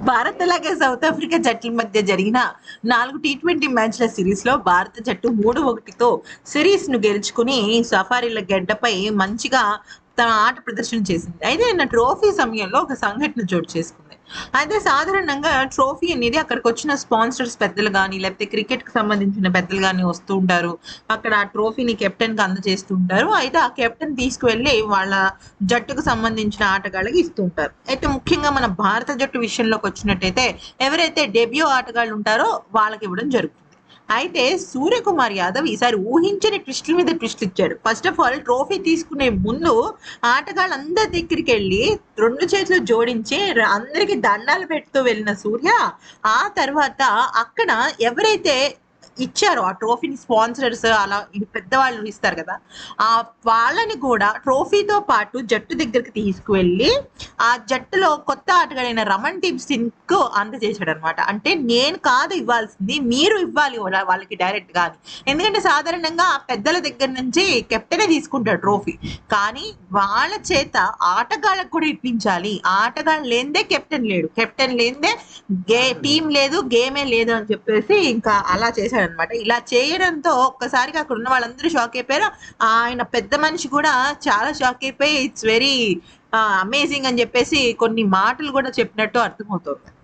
భారత్ అలాగే south Africa జట్ల మధ్య జరిగిన నాలుగు టీ ట్వంటీ మ్యాచ్ల సిరీస్లో భారత జట్టు మూడు ఒకటితో సిరీస్ను గెలుచుకుని సఫారీల గడ్డపై మంచిగా తన ఆట ప్రదర్శన చేసింది. అయితే నిన్న ట్రోఫీ సమయంలో ఒక సంఘటన చోటు చేసుకుంది. అయితే సాధారణంగా ట్రోఫీ అనేది అక్కడికి వచ్చిన స్పాన్సర్స్ పెద్దలు కానీ లేకపోతే క్రికెట్కి సంబంధించిన పెద్దలు కానీ వస్తూ ఉంటారు. అక్కడ ఆ ట్రోఫీని కెప్టెన్కి అందజేస్తూ ఉంటారు. అయితే ఆ కెప్టెన్ తీసుకువెళ్ళి వాళ్ళ జట్టుకు సంబంధించిన ఆటగాళ్ళకి ఇస్తూ ఉంటారు. అయితే ముఖ్యంగా మన భారత జట్టు విషయంలోకి వచ్చినట్టయితే ఎవరైతే డెబ్యూ ఆటగాళ్ళు ఉంటారో వాళ్ళకి ఇవ్వడం జరుగుతుంది. అయితే సూర్యకుమార్ యాదవ్ ఈసారి ఊహించని ట్విస్టుల మీద ట్విస్ట్ ఇచ్చాడు ఫస్ట్ ఆఫ్ ఆల్ ట్రోఫీ తీసుకునే ముందు ఆటగాళ్ళందరి దగ్గరికి వెళ్ళి రెండు చేతులు జోడించి అందరికి దండాలు పెడుతూ వెళ్ళిన సూర్య ఆ తర్వాత అక్కడ ఎవరైతే ఇచ్చారు. ఆ ట్రోఫీని స్పాన్సర్స్ అలా పెద్దవాళ్ళు ఇస్తారు కదా. ఆ వాళ్ళని కూడా ట్రోఫీతో పాటు జట్టు దగ్గరికి తీసుకువెళ్ళి ఆ జట్టులో కొత్త ఆటగాడైన రమణ్ దీప్ సింగ్కు అందజేశాడు అనమాట అంటే నేను కాదు ఇవ్వాల్సింది మీరు ఇవ్వాలి వాళ్ళ- వాళ్ళకి డైరెక్ట్ కాదు ఎందుకంటే సాధారణంగా ఆ పెద్దల దగ్గర నుంచి కెప్టెనే తీసుకుంటాడు ట్రోఫీ. కానీ వాళ్ళ చేత ఆటగాళ్ళకు కూడా ఇప్పించాలి. ఆటగాళ్ళు లేనిదే కెప్టెన్ లేడు. కెప్టెన్ లేనిదే గే టీం లేదు గేమే లేదు అని చెప్పేసి ఇంకా అలా అనమాట ఇలా చేయడంతో ఒక్కసారిగా అక్కడ ఉన్న వాళ్ళందరూ షాక్ అయిపోయారు. ఆయన పెద్ద మనిషి కూడా చాలా షాక్ అయిపోయి ఇట్స్ వెరీ అమేజింగ్ అని చెప్పేసి కొన్ని మాటలు కూడా చెప్పినట్టు అర్థమవుతుంది.